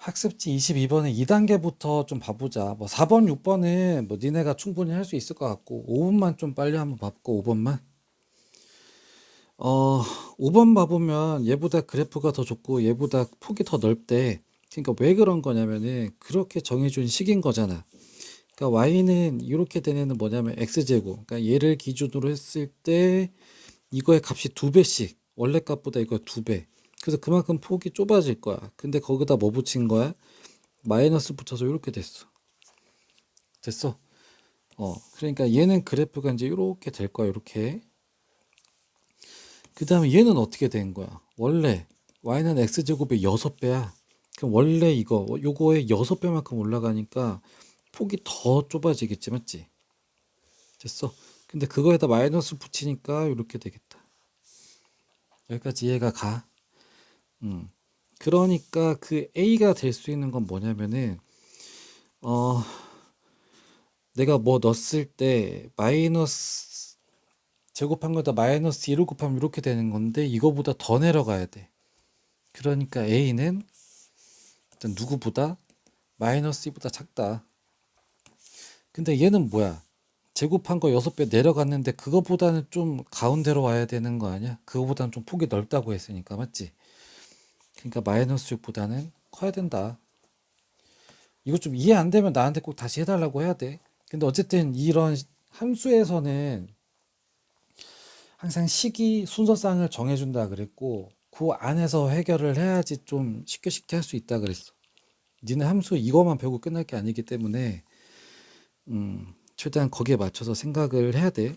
학습지 22번은 2단계부터 좀 봐보자. 뭐 4번, 6번은 뭐 니네가 충분히 할 수 있을 것 같고 5번만 좀 빨리 한번 봐볼까 5번만. 어, 5번 봐보면 얘보다 그래프가 더 좋고 얘보다 폭이 더 넓대. 그러니까 왜 그런 거냐면은 그렇게 정해준 식인 거잖아. 그러니까 y는 이렇게 된 애는 뭐냐면 x제곱. 그러니까 얘를 기준으로 했을 때 이거의 값이 두 배씩 원래 값보다 이거 두 배. 그래서 그만큼 폭이 좁아질 거야. 근데 거기다 뭐 붙인 거야? 마이너스 붙여서 이렇게 됐어. 됐어. 어, 그러니까 얘는 그래프가 이제 이렇게 될 거야. 이렇게. 그 다음에 얘는 어떻게 된 거야? 원래 y는 x제곱의 6배야. 그럼 원래 이거 요거의 6배만큼 올라가니까 폭이 더 좁아지겠지 맞지? 됐어. 근데 그거에다 마이너스 붙이니까 이렇게 되겠다. 여기까지 이해가 가. 음. 그러니까 그 A가 될 수 있는 건 뭐냐면은 어 내가 뭐 넣었을 때 마이너스 제곱한 거다 마이너스 1을 곱하면 이렇게 되는 건데 이거보다 더 내려가야 돼. 그러니까 A는 일단 누구보다 마이너스 2보다 작다. 근데 얘는 뭐야? 제곱한 거 6배 내려갔는데 그거보다는 좀 가운데로 와야 되는 거 아니야? 그거보다는 좀 폭이 넓다고 했으니까 맞지? 그러니까 마이너스 6보다는 커야 된다. 이거 좀 이해 안 되면 나한테 꼭 다시 해달라고 해야 돼. 근데 어쨌든 이런 함수에서는 항상 식이 순서상을 정해준다 그랬고 그 안에서 해결을 해야지 좀 쉽게 쉽게 할 수 있다 그랬어. 니네 함수 이거만 배우고 끝날 게 아니기 때문에 음, 최대한 거기에 맞춰서 생각을 해야 돼.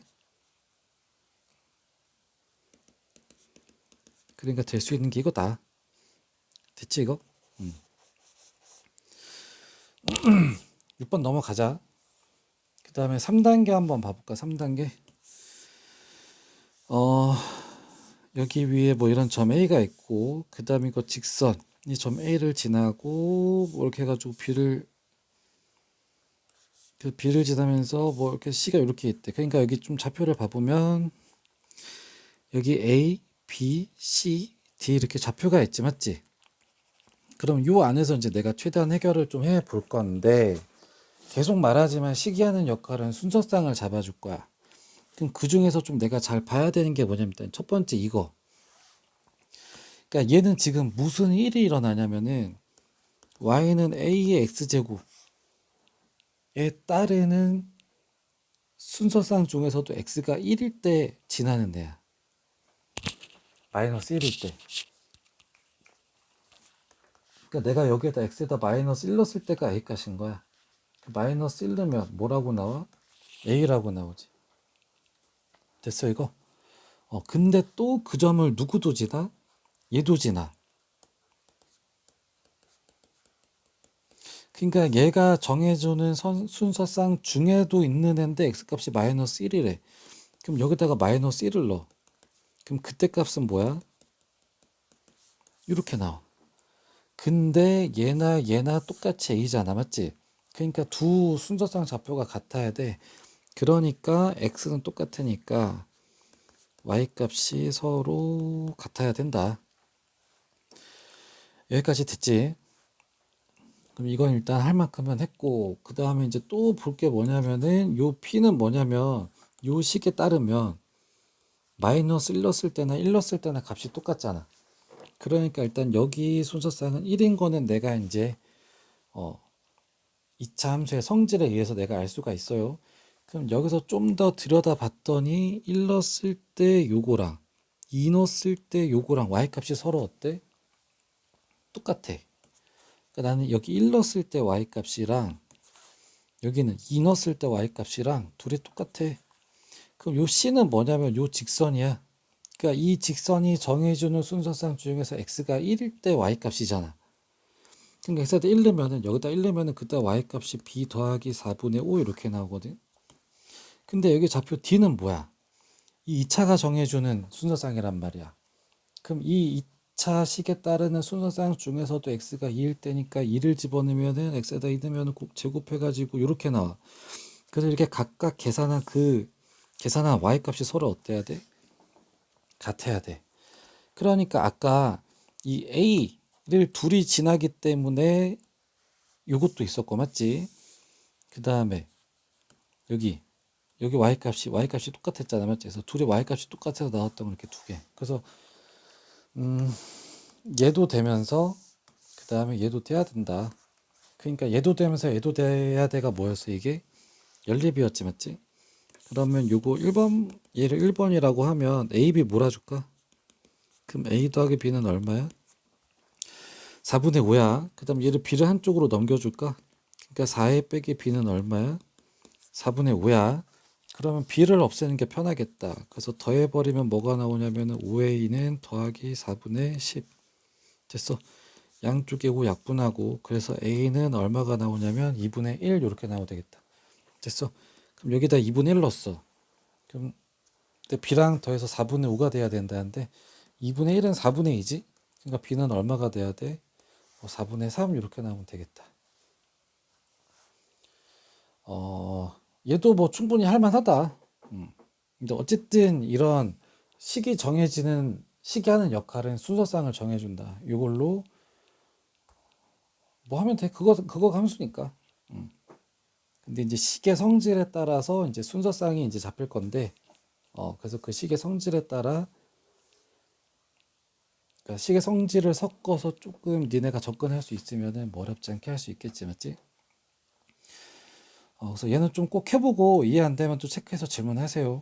그러니까 될 수 있는 게 이거다. 됐지 이거? 음. 6번 넘어가자. 그 다음에 3단계 한번 봐볼까? 3단계. 어, 여기 위에 뭐 이런 점 A가 있고, 그 다음에 이거 직선. 이 점 A를 지나고, 뭐 이렇게 해가지고 B를, 그 B를 지나면서 뭐 이렇게 C가 이렇게 있대. 그러니까 여기 좀 좌표를 봐보면, 여기 A, B, C, D 이렇게 좌표가 있지, 맞지? 그럼 요 안에서 이제 내가 최대한 해결을 좀 해 볼 건데 계속 말하지만 시기하는 역할은 순서상을 잡아줄 거야. 그럼 그 중에서 좀 내가 잘 봐야 되는 게 뭐냐면 첫 번째 이거. 그러니까 얘는 지금 무슨 일이 일어나냐면은 y는 a의 x제곱에 따르는 순서상 중에서도 x가 1일 때 지나는 애야. 마이너스 1일 때. 그러니까 내가 여기에다 x에다 마이너스 1 넣었을 때가 a값인 거야. 그 마이너스 1 넣으면 뭐라고 나와? a라고 나오지. 됐어 이거? 어 근데 또 그 점을 누구도 지나? 얘도 지나. 그러니까 얘가 정해주는 선, 순서상 중에도 있는 애인데 x값이 마이너스 1이래. 그럼 여기다가 마이너스 1을 넣어. 그럼 그때 값은 뭐야? 이렇게 나와. 근데 얘나 얘나 똑같이 a잖아 맞지? 그러니까 두 순서상 좌표가 같아야 돼 그러니까 x는 똑같으니까 y 값이 서로 같아야 된다 여기까지 됐지? 그럼 이건 일단 할 만큼은 했고 그 다음에 이제 또 볼 게 뭐냐면은 요 p는 뭐냐면 요 식에 따르면 마이너스 1 넣었을 때나 1 넣었을 때나 값이 똑같잖아 그러니까 일단 여기 순서상은 1인 거는 내가 이제 어 2차 함수의 성질에 의해서 내가 알 수가 있어요. 그럼 여기서 좀 더 들여다 봤더니 1 넣었을 때 요거랑 2 넣었을 때 요거랑 y 값이 서로 어때? 똑같아. 그러니까 나는 여기 1 넣었을 때 y 값이랑 여기는 2 넣었을 때 y 값이랑 둘이 똑같아. 그럼 요 c는 뭐냐면 요 직선이야. 그러니까 이 직선이 정해주는 순서상 중에서 x가 1일 때 y 값이잖아. 그러니까 x에다 1 넣으면은 여기다 1 넣으면은 그때 y 값이 b 더하기 4분의 5 이렇게 나오거든. 근데 여기 좌표 d는 뭐야? 이 2차가 정해주는 순서상이란 말이야. 그럼 이 2차 식에 따르는 순서상 중에서도 x가 2일 때니까 2를 집어넣으면은 x에다 2 넣으면 꼭 제곱해가지고 이렇게 나와. 그래서 이렇게 각각 계산한 그 계산한 y 값이 서로 어때야 돼? 같아야 돼. 그러니까 아까 이 A 를 둘이 지나기 때문에 요것도 있었고 맞지? 그 다음에 여기 여기 y 값이 y 값이 똑같았잖아 맞지? 그래서 둘이 y 값이 똑같아서 나왔던 거 이렇게 두 개. 그래서 음 얘도 되면서 그 다음에 얘도 돼야 된다. 그러니까 얘도 되면서 얘도 돼야 돼가 뭐였어 이게 연립이었지 맞지? 그러면 요거 1번 얘를 1번이라고 하면 a, b 몰아줄까? 그럼 a 더하기 b는 얼마야? 4분의 5야. 그 다음 얘를 b를 한쪽으로 넘겨줄까? 그러니까 4에 빼기 b는 얼마야? 4분의 5야. 그러면 b를 없애는 게 편하겠다. 그래서 더해버리면 뭐가 나오냐면 5의 2는 더하기 4분의 10. 됐어. 양쪽에 5 약분하고 그래서 a는 얼마가 나오냐면 2분의 1 이렇게 나오면 되겠다. 됐어. 그럼 여기다 2분의 1 넣었어. 그럼 b랑 더해서 4분의 5가 돼야 된다는데 2분의 1은 4분의 2지? 그러니까 b는 얼마가 돼야 돼? 뭐 4분의 3 이렇게 나오면 되겠다. 어, 얘도 뭐 충분히 할만하다. 음. 근데 어쨌든 이런 식이 정해지는 식이 하는 역할은 순서상을 정해준다. 이걸로 뭐 하면 돼? 그거 그거 함수니까. 음. 근데 이제 식의 성질에 따라서 이제 순서상이 이제 잡힐 건데, 어, 그래서 그 식의 성질에 따라 그러니까 식의 성질을 섞어서 조금 니네가 접근할 수 있으면은 뭐 어렵지 않게 할 수 있겠지, 맞지? 어, 그래서 얘는 좀 꼭 해보고 이해 안 되면 또 체크해서 질문하세요.